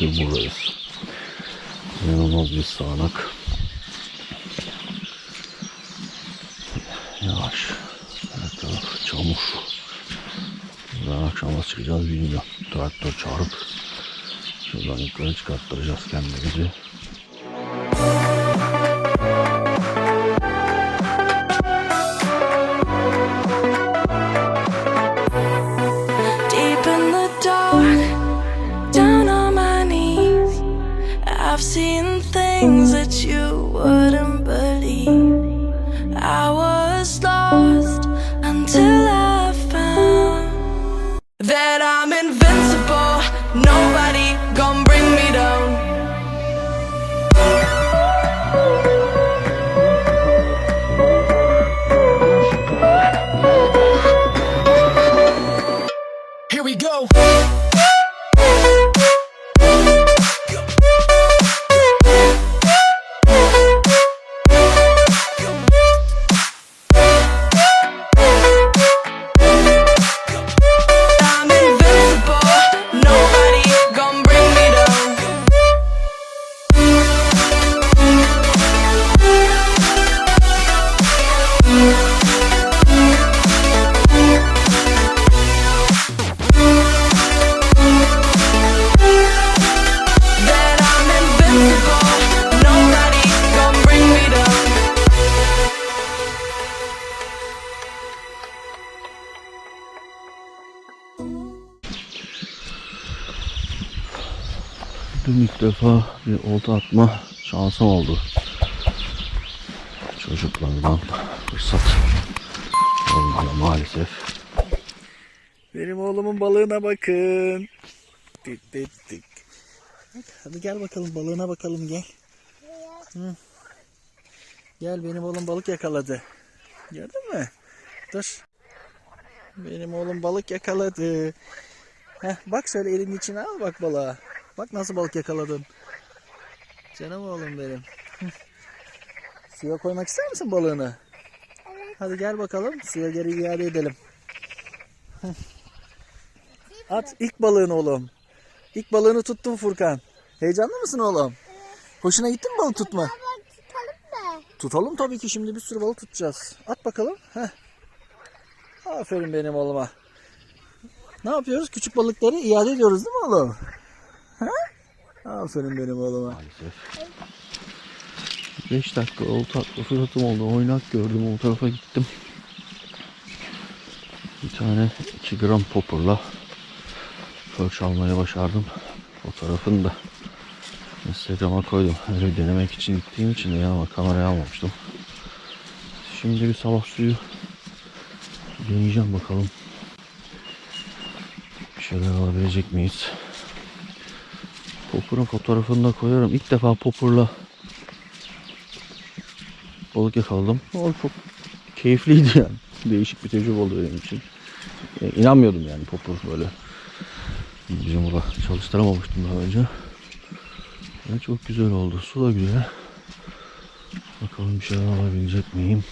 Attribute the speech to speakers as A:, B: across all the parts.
A: Gündür buradayız. İnanılmaz bir sağanak. Yavaş. Her taraf çamur. Buradan akşama çıkacağız bilmiyorum. Traktör çağırıp şuradan yukarı çıkarttıracağız kendimizi.
B: Here we go.
A: Dün ilk defa bir olta atma şansım oldu. Çocuklardan fırsat olmuyor maalesef.
B: Benim oğlumun balığına bakın. Tik tik tik. Hadi, gel bakalım balığına bakalım gel. Hı. Gel benim oğlum balık yakaladı. Gördün mü? Dur. Benim oğlum balık yakaladı. Heh, bak şöyle elin içine al bak balığa. Bak nasıl balık yakaladın. Canım oğlum benim. Suya koymak ister misin balığını? Hadi gel bakalım suya geri iade edelim. At ilk balığını oğlum. İlk balığını tuttun Furkan. Heyecanlı mısın oğlum? Hoşuna gitti mi balık tutma?
C: tutalım mı?
B: Tutalım tabii ki şimdi bir sürü balık tutacağız. At bakalım. Heh. Aferin benim oğluma. Ne yapıyoruz? Küçük balıkları iade ediyoruz değil mi oğlum? Aferin benim oğluma.
A: Maalesef. 5 dakika olta atma fırsatım oldu. Oynak gördüm o tarafa gittim. Bir tane 2 gram popurla fırç almaya başardım. Fotoğrafını da Instagram'a koydum. Öyle bir denemek için gittiğim için de yanıma kamerayı almamıştım. Şimdi bir sabah suyu deneyeceğim bakalım. Bir şeyler alabilecek miyiz? Popur'un fotoğrafını da koyarım. İlk defa Popur'la balık yakaladım. O çok keyifliydi yani. Değişik bir tecrübe oldu benim için. E, inanmıyordum yani Popur böyle. Bizim burada çalıştıramamıştım daha önce. Yani çok güzel oldu. Su da güzel. Bakalım bir şeyler alabilecek miyim?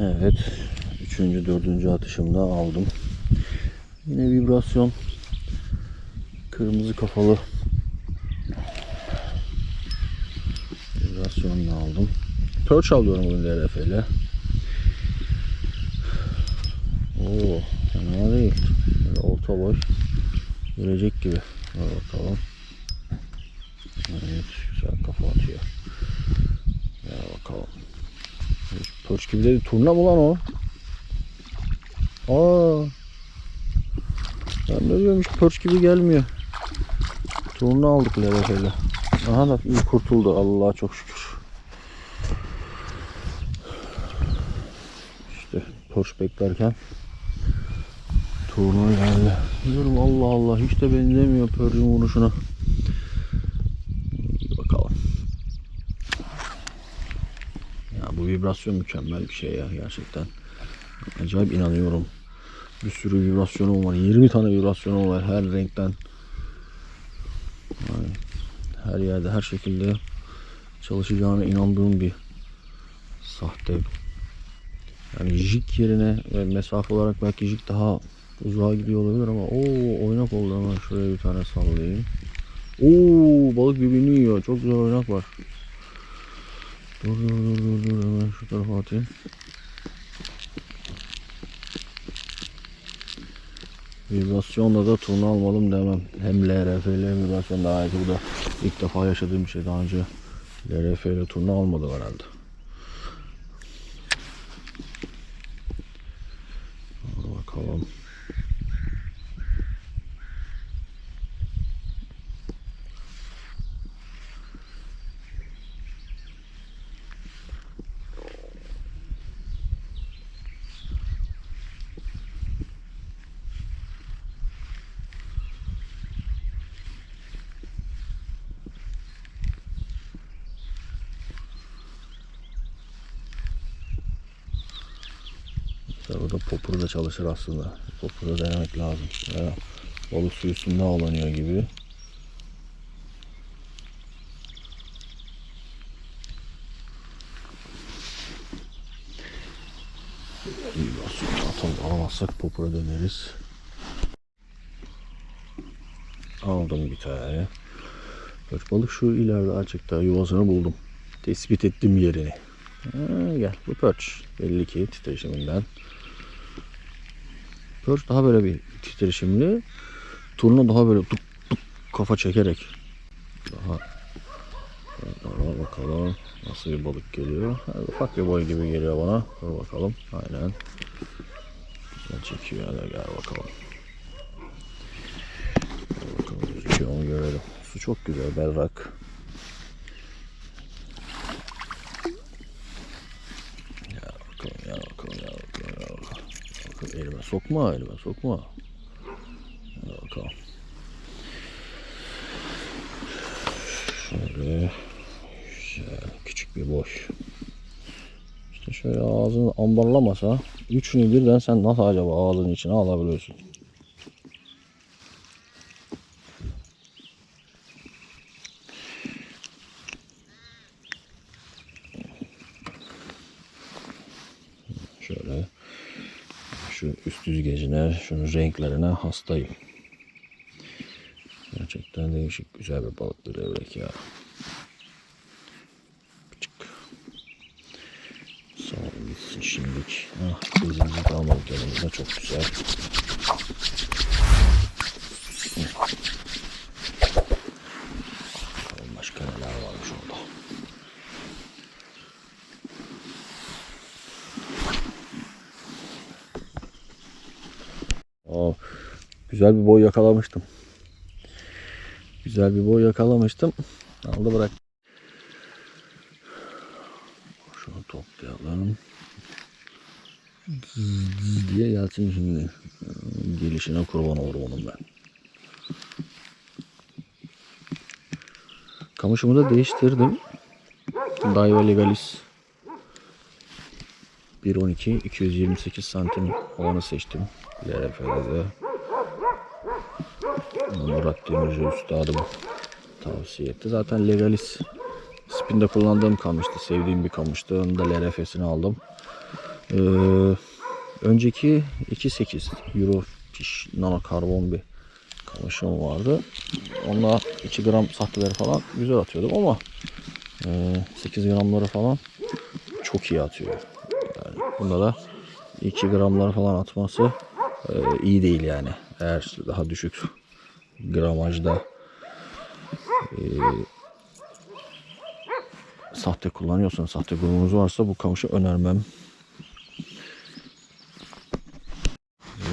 A: Evet. Üçüncü, dördüncü atışımda aldım. Yine vibrasyon. Kırmızı kafalı. Vibrasyonla aldım. Perch alıyorum bugün LRF ile. Oo, fena değil. Böyle orta boy. Görecek gibi. Ver bakalım. Evet, güzel kafa atıyor. Ver bakalım. Perch gibi dedi. Turna mı lan o? Aa. Ben de diyorum hiç perch gibi gelmiyor. Turna aldık LRF'yle. Aha da iyi kurtuldu. Allah'a çok şükür. İşte perch beklerken Turna geldi. Diyorum Allah Allah hiç de benzemiyor pörcün vuruşuna. İyi bakalım. Ya bu vibrasyon mükemmel bir şey ya gerçekten. Acayip inanıyorum. Bir sürü vibrasyonum var. 20 tane vibrasyonum var her renkten. Yani her yerde her şekilde çalışacağına inandığım bir sahte. Yani jig yerine ve mesafe olarak belki jig daha uzağa gidiyor olabilir ama o oynak oldu hemen şuraya bir tane sallayayım. Oo balık birbirini yiyor. Çok güzel oynak var. Dur dur dur dur dur hemen şu tarafa atayım. Vibrasyonla da turna almadım demem. Hem LRF ile vibrasyon daha iyi. Bu da ilk defa yaşadığım bir şey. Daha önce LRF ile turna almadım herhalde. Hadi bakalım. Tabii da popur da çalışır aslında. Da denemek lazım. Ya, balık su üstünde avlanıyor gibi. Atalım. Alamazsak popura döneriz. Aldım bir tane. Bak balık şu ileride açıkta yuvasını buldum. Tespit ettim yerini. Ha, gel bu perch. Belli ki titreşiminden. Perch daha böyle bir titreşimli. Turna daha böyle tuk tuk kafa çekerek. Daha daha bakalım nasıl bir balık geliyor. Ha, ufak bir boy gibi geliyor bana. Dur bakalım. Aynen. Güzel çekiyor. Hadi gel bakalım. Dur bakalım gözüküyor görelim. Su çok güzel berrak. Gel bakalım gel bakalım gel bakalım gel bakalım. Bakalım, elime sokma elime sokma. Gel bakalım. Şöyle güzel küçük bir boş. İşte şöyle ağzını ambarlamasa üçünü birden sen nasıl acaba ağzının içine alabiliyorsun? Şöyle yüzgecine, şunun renklerine hastayım. Gerçekten değişik güzel bir balıktır levrek ya. Küçük. Sağ olun gitsin şimdilik. Ah, bezimizi kalmadık yanımızda çok güzel. Bakalım başka neler varmış orada. Aa, güzel bir boy yakalamıştım. Güzel bir boy yakalamıştım. Aldı bırak. Şunu toplayalım. Zzz diye gelsin şimdi. Gelişine kurban olurum onun ben. Kamışımı da değiştirdim. Daiwa Legalis 1.12 228 santim olanı seçtim. LRF'de. Murat Demirci üstadım tavsiye etti. Zaten Legalis spinde kullandığım kamıştı. Sevdiğim bir kamıştı. Onun da LRF'sini aldım. Ee, önceki 2.8 Eurofish nano karbon bir kamışım vardı. Onunla 2 gram sahteleri falan güzel atıyordum ama e, 8 gramları falan çok iyi atıyor. Yani bunda da 2 gramları falan atması e, iyi değil yani. Eğer daha düşük gramajda e, sahte kullanıyorsanız, sahte grubunuz varsa bu kamışı önermem.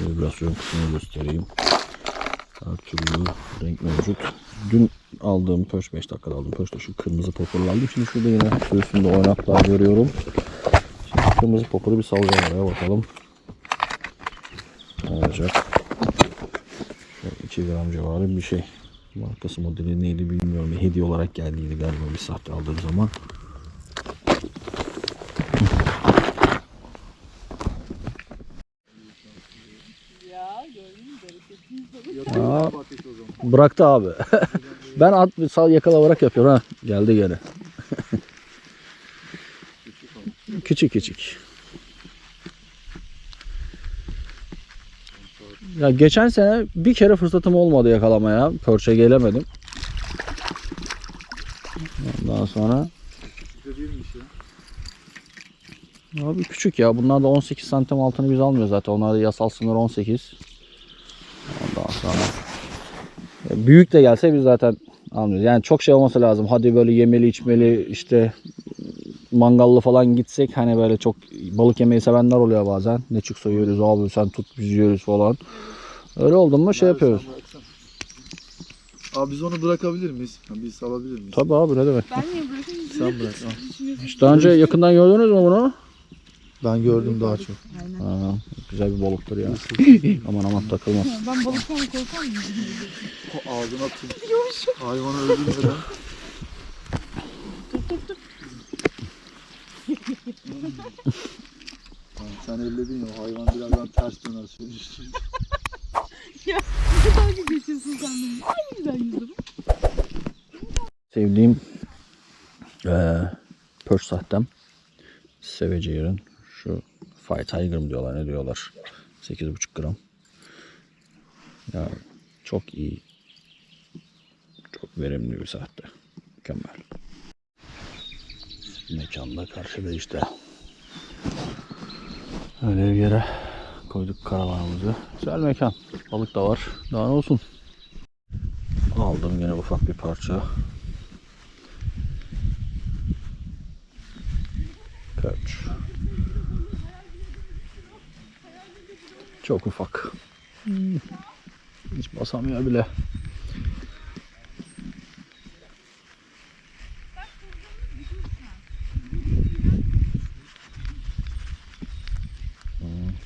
A: Vibrasyon kısmını göstereyim. Her türlü renk mevcut. Dün aldığım pöş 5 dakikada aldığım pöş de şu kırmızı popurlu aldım. Şimdi şurada yine üstünde oynaklar görüyorum. Şimdi kırmızı popuru bir salacağım oraya bakalım. Ne olacak? 2 gram civarı bir şey. Markası modeli neydi bilmiyorum. Bir hediye olarak geldiydi galiba bir sahte aldığım zaman. Ya, bıraktı abi. ben at sal yakala bırak yapıyorum ha. Geldi gene. küçük küçük. Ya geçen sene bir kere fırsatım olmadı yakalamaya. Pörçe gelemedim. Ondan sonra Abi küçük ya. Bunlar da 18 santim altını biz almıyoruz zaten. Onlar da yasal sınır 18. Ondan sonra büyük de gelse biz zaten almıyoruz. Yani çok şey olması lazım. Hadi böyle yemeli içmeli işte mangallı falan gitsek hani böyle çok balık yemeyi sevenler oluyor bazen. Ne çıksa yiyoruz abi sen tut biz yiyoruz falan. Öyle oldu mu şey yapıyoruz.
C: Abi biz onu bırakabilir miyiz? Biz alabilir miyiz?
A: Tabii abi ne demek.
D: Ben niye bırakayım?
C: Sen bırak. al.
A: Hiç daha önce yakından gördünüz mü bunu?
C: Ben gördüm daha çok.
D: Aynen.
A: Ha, güzel bir balıktır ya. aman aman takılmaz.
D: Ben balıktan korkar mıyım?
C: Ağzına tut. Hayvanı öldürmeden. Tamam, sen elledin ya o hayvan birazdan ters döner sürücüsü.
D: Ne kadar geçiyorsun sen benim. Ay ne güzel yüzüm.
A: Sevdiğim eee pörç sahtem. Seveceğir'in şu Fire Tiger mı diyorlar ne diyorlar. 8,5 gram. Ya çok iyi. Çok verimli bir sahte. Mükemmel. Mekanda karşıda işte. Öyle bir yere koyduk karavanımızı. Güzel mekan. Balık da var. Daha ne olsun. Aldım yine ufak bir parça. Perch. Çok ufak. Hiç basamıyor bile.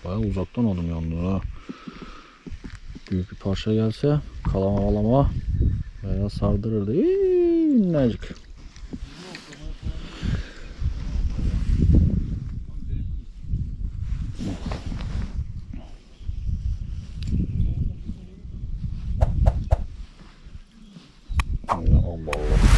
A: Bayağı uzaktan aldım ha. Büyük bir parça gelse kalama valama bayağı sardırırdı. İyi, minnacık. Ya Allah Allah.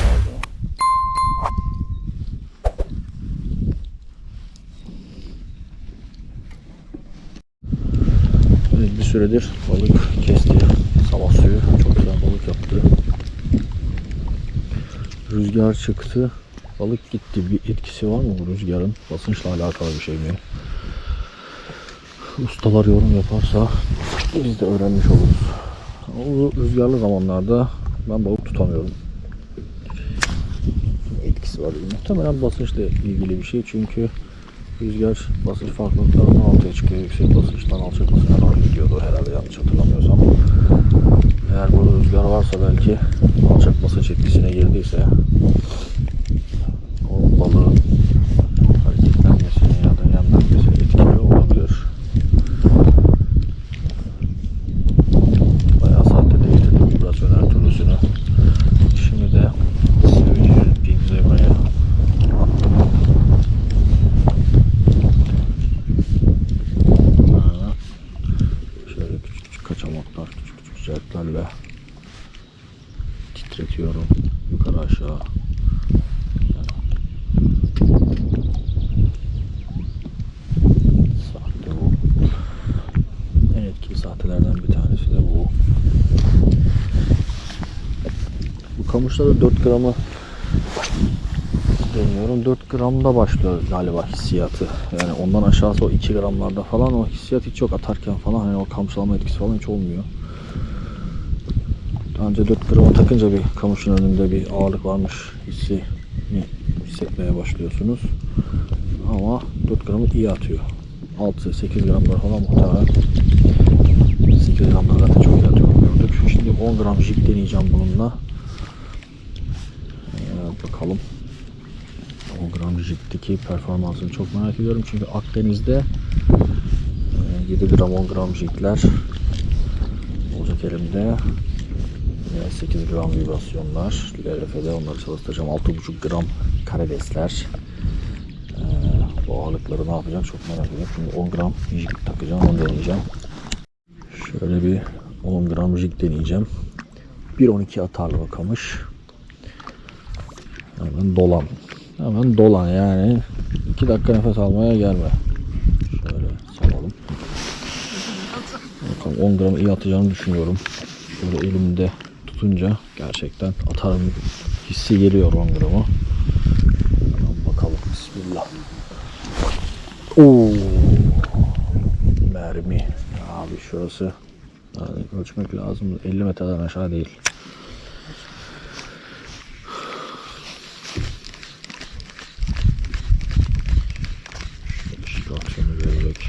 A: Evet, bir süredir balık kesti. Sabah suyu çok güzel balık yaptı. Rüzgar çıktı. Balık gitti. Bir etkisi var mı bu rüzgarın? Basınçla alakalı bir şey mi? Ustalar yorum yaparsa biz de öğrenmiş oluruz. O rüzgarlı zamanlarda ben balık tutamıyorum. Etkisi var. Muhtemelen basınçla ilgili bir şey çünkü rüzgar basınç farklılıklarından ortaya çıkıyor. Yüksek basınçtan alçak basınçtan doğru gidiyordu herhalde yanlış hatırlamıyorsam. Eğer burada rüzgar varsa belki alçak basınç etkisine girdiyse o balığın hareketlenmesini ya da yemlenmesini etkiliyor olabilir. Bayağı saatte değiştirdim vibrasyonel türlüsünü. Şimdi de seveceğim pink zebraya attım. Ha, Şöyle küçük küçük kaçamaklar, küçük küçük jerklerle titretiyorum yukarı aşağı. Sahte bu. En etkili sahtelerden bir tanesi de bu. Bu kamışlarda 4 gramı deniyorum. 4 gramda başlıyor galiba hissiyatı. Yani ondan aşağısı o 2 gramlarda falan o hissiyat hiç yok atarken falan hani o kamçılama etkisi falan hiç olmuyor. Daha önce 4 grama takınca bir kamışın önünde bir ağırlık varmış hissi hissetmeye başlıyorsunuz. Ama 4 gramı iyi atıyor. 6-8 gramlar falan muhtemelen 8 gramlar zaten çok iyi atıyor gördük. Şimdi 10 gram jig deneyeceğim bununla. Bakalım. 10 gram jig'deki performansını çok merak ediyorum. Çünkü Akdeniz'de e, 7 gram 10 gram jigler olacak elimde. Yine 8 gram vibrasyonlar. LRF'de onları çalıştıracağım. 6,5 gram karidesler. Ee, bu ağırlıkları ne yapacak çok merak ediyorum. Şimdi 10 gram jig takacağım. Onu deneyeceğim. Şöyle bir 10 gram jig deneyeceğim. 1.12 atarlı bir kamış. Hemen dolan. Hemen dolan yani. 2 dakika nefes almaya gelme. Şöyle salalım. Bakalım 10 gram iyi atacağını düşünüyorum. Böyle elimde tutunca gerçekten atarım hissi geliyor 10 gramı. Hemen bakalım. Bismillah. Oo. Mermi. Abi şurası yani ölçmek lazım. 50 metreden aşağı değil. Işık aksiyonu görecek.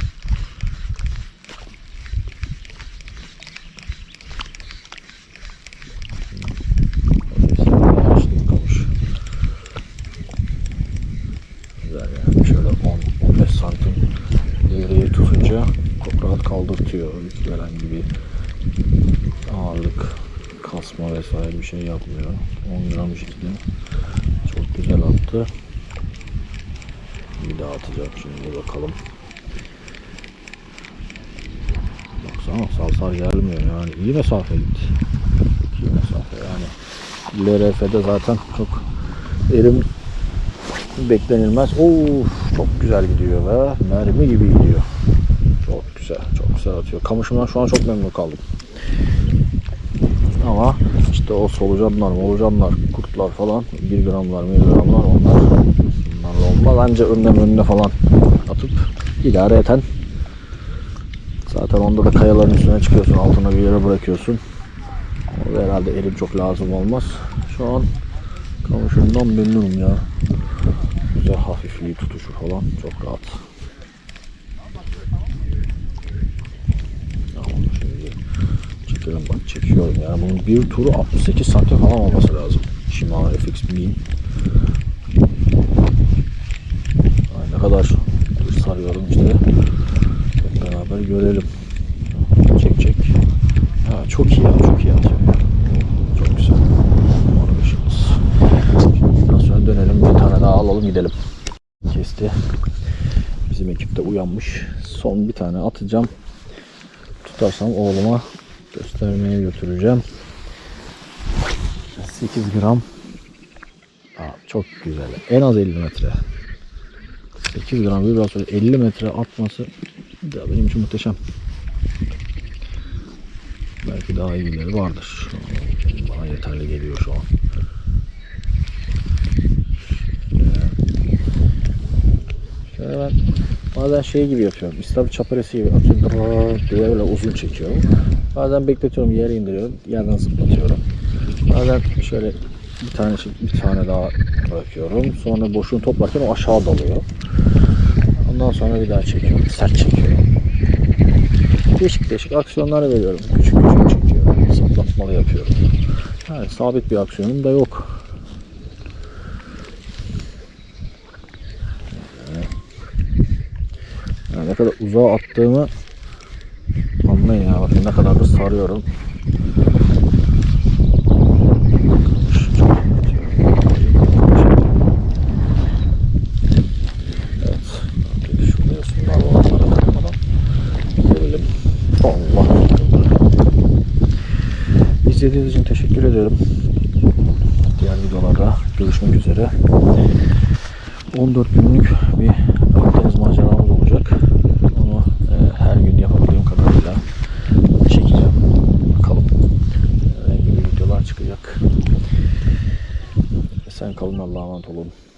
A: Yaşlı bir kamış. Güzel yani. Şöyle 10-15 santim devreyi tutunca çok rahat kaldırtıyor. Herhangi bir ağırlık kasma vesaire bir şey yapmıyor. 10 gram şekilde çok güzel attı. Bir daha atacağım şimdi bakalım. Baksana salsar gelmiyor yani iyi mesafe gitti. İyi mesafe yani. LRF'de zaten çok erim beklenilmez. Of çok güzel gidiyor ve mermi gibi gidiyor. Çok güzel, çok güzel atıyor. Kamışımdan şu an çok memnun kaldım. Ama işte o solucanlar, molucanlar, kurtlar falan 1 gramlar, miligramlar onlar bunlar olmaz. Anca önüne önüne falan atıp idare eten zaten onda da kayaların üstüne çıkıyorsun altına bir yere bırakıyorsun. O da herhalde elim çok lazım olmaz. Şu an kamışımdan memnunum ya. Güzel hafifliği tutuşu falan çok rahat. Tamam şimdi çekelim bak çekiyorum yani bunun bir turu 68 santim falan olması lazım. Shimano FX 1000. Ay ne kadar sarıyorum işte. Hep beraber görelim. Çek çek. Ha, çok iyi ya çok iyi atıyor. Çok güzel. Şimdi biraz sonra dönelim bir tane daha alalım gidelim. Kesti. Bizim ekip de uyanmış. Son bir tane atacağım. Tutarsam oğluma göstermeye götüreceğim. 8 gram. Aa, çok güzel. En az 50 metre. 8 gram bir sonra 50 metre atması da benim için muhteşem. Belki daha iyileri vardır. Bana yeterli geliyor şu an. Şöyle ben bazen şey gibi yapıyorum. İstavrit çaparesi gibi atıyorum diye böyle uzun çekiyorum. Bazen bekletiyorum yere indiriyorum. Yerden zıplatıyorum. Bazen şöyle bir tane bir tane daha bırakıyorum. Sonra boşluğunu toplarken o aşağı dalıyor. Ondan sonra bir daha çekiyorum. Sert çekiyorum. Değişik değişik aksiyonlar veriyorum. Küçük küçük çekiyorum. Zıplatmalı yapıyorum. Yani sabit bir aksiyonum da yok. Yani ne kadar uzağa attığımı anlayın ya. Bakın ne kadar da sarıyorum. İzlediğiniz için teşekkür ederim. Diğer videolarda görüşmek üzere. 14 günlük bir Akdeniz maceramız olacak. Onu e, her gün yapabildiğim kadarıyla çekeceğim. Bakalım. E,